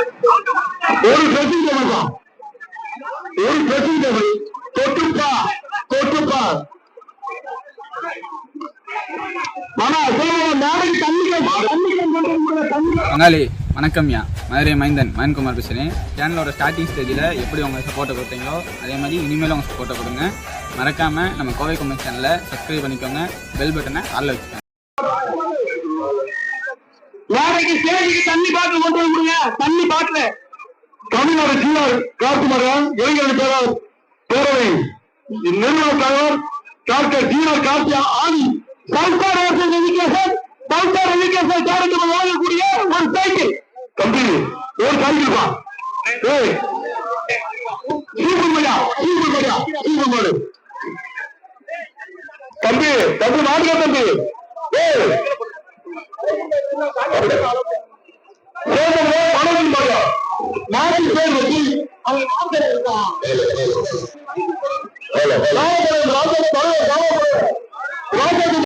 ஒரு dressing table தான் ஒரு ட்ரெஸ்ஸிங் டேபிள் தொட்டுப்பா தொட்டுப்பா. மாமா வணக்கம்யா மதுரை மைந்தன் மயன்குமார் பேசுகிறேன் சேனலோட ஸ்டார்டிங் ஸ்டேஜில் எப்படி உங்கள் சப்போர்ட்டை கொடுத்தீங்களோ அதே மாதிரி இனிமேலும் உங்கள் சப்போர்ட்டை கொடுங்க. மறக்காமல் நம்ம கோவை கொமெண்ட் சேனலை சப்ஸ்கிரைப் பண்ணிக்கோங்க. பெல் பட்டனை ஆளில் வச்சுக்கோங்க. நாளைக்கு ஸ்டேஜுக்கு தண்ணி பாட்டில் கொண்டு வந்து கொடுங்க. தண்ணி பாட்டில். தமிழ்நாடு சீனார் கார்குமரன் இளைஞர்கள் பேரர் பேரவை. நிறுவன தலைவர் டாக்டர் சீனார் கார்த்தியா ஆதி. சல்சார் எஜுகேஷன் சல்சார் எஜுகேஷன் சேரிட்டபிள் வாங்கக்கூடிய ஒரு சைக்கிள். தம்பி ஒரு சைக்கிள் பா ஏய். சீபுமையா சீபுமையா சீபுமாடு தம்பி தம்பி மாடுங்க தம்பி. ஏய். சேதமே பேர் வச்சு அவன் நாட்டில் இருக்கான்